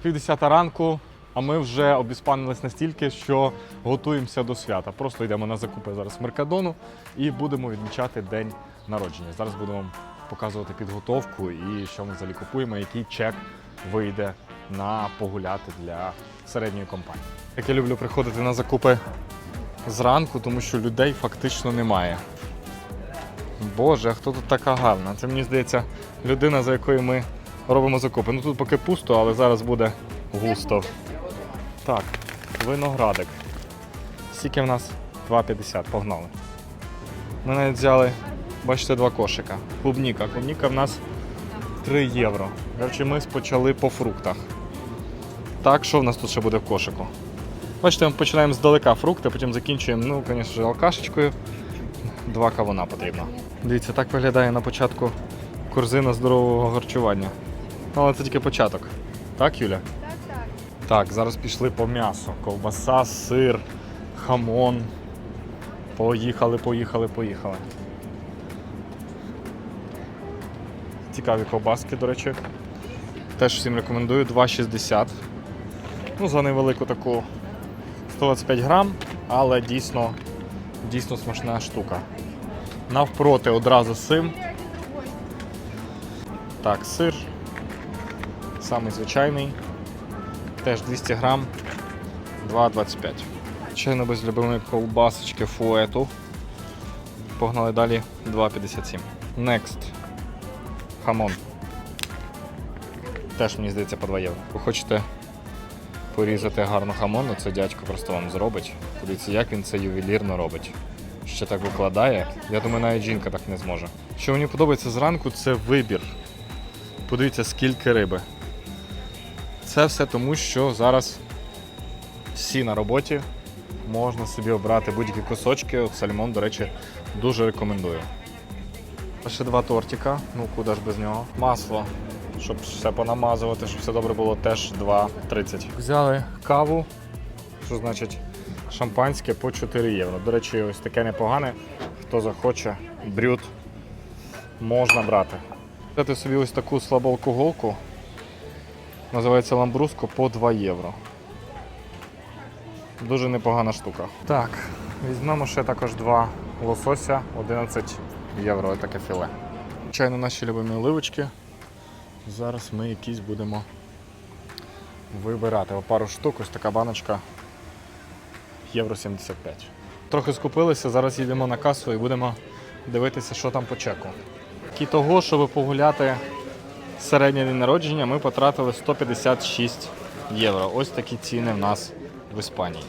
Півдесята ранку, а ми вже обіспанились настільки, що готуємося до свята. Просто йдемо на закупи зараз Меркадону і будемо відмічати день народження. Зараз будемо вам показувати підготовку і що ми взагалі купуємо, який чек вийде на погуляти для середньої компанії. Як я люблю приходити на закупи зранку, тому що людей фактично немає. Боже, а хто тут така гарна? Це мені здається людина, за якою ми робимо закупи. Ну тут поки пусто, але зараз буде густо. Так, виноградик. Скільки в нас? 2,50, погнали. Ми навіть взяли, бачите, два кошика. Клубніка. Клубніка в нас 3 євро. Коротше, ми почали по фруктах. Так, що в нас тут ще буде в кошику? Бачите, ми починаємо здалека фрукти, потім закінчуємо, ну, звісно, алкашечкою. Два кавуна потрібно. Дивіться, так виглядає на початку корзина здорового харчування. Ну, але це тільки початок. Так, Юля? Так, так. Так, зараз пішли по м'ясу. Ковбаса, сир, хамон. Поїхали, поїхали, поїхали. Цікаві ковбаски, до речі. Теж всім рекомендую. 2,60. Ну, за невелику таку 125 грам, але дійсно, дійсно смачна штука. Навпроти одразу сим. Так, сир. Самий звичайний. Теж 200 грам, 2,25. Чайно без любимої ковбасочки фуету. Погнали далі 2,57. Next. Хамон. Теж мені здається по 2 євро. Ви хочете порізати гарно хамон, ну це дядько просто вам зробить. Подивіться, як він це ювелірно робить. Ще так викладає. Я думаю, навіть жінка так не зможе. Що мені подобається зранку, це вибір. Подивіться, скільки риби. Це все тому, що зараз всі на роботі можна собі обрати будь-які кусочки. От Сальмон, до речі, дуже рекомендую. Ще два тортика, ну куди ж без нього. Масло, щоб все понамазувати, щоб все добре було, теж 2,30. Взяли каву, що значить шампанське по 4 євро. До речі, ось таке непогане. Хто захоче, брют можна брати. Взяти собі ось таку слабоалкоголку. Називається ламбруско по 2 євро. Дуже непогана штука. Так, візьмемо ще також два лосося, 11 євро, ось таке філе. Звичайно, наші любимі оливочки. Зараз ми якісь будемо вибирати. О, пару штук, ось така баночка євро 75. Трохи скупилися, зараз їдемо на касу і будемо дивитися, що там по чеку. І того, щоб погуляти середній день народження, ми потратили 156 євро. Ось такі ціни в нас в Іспанії.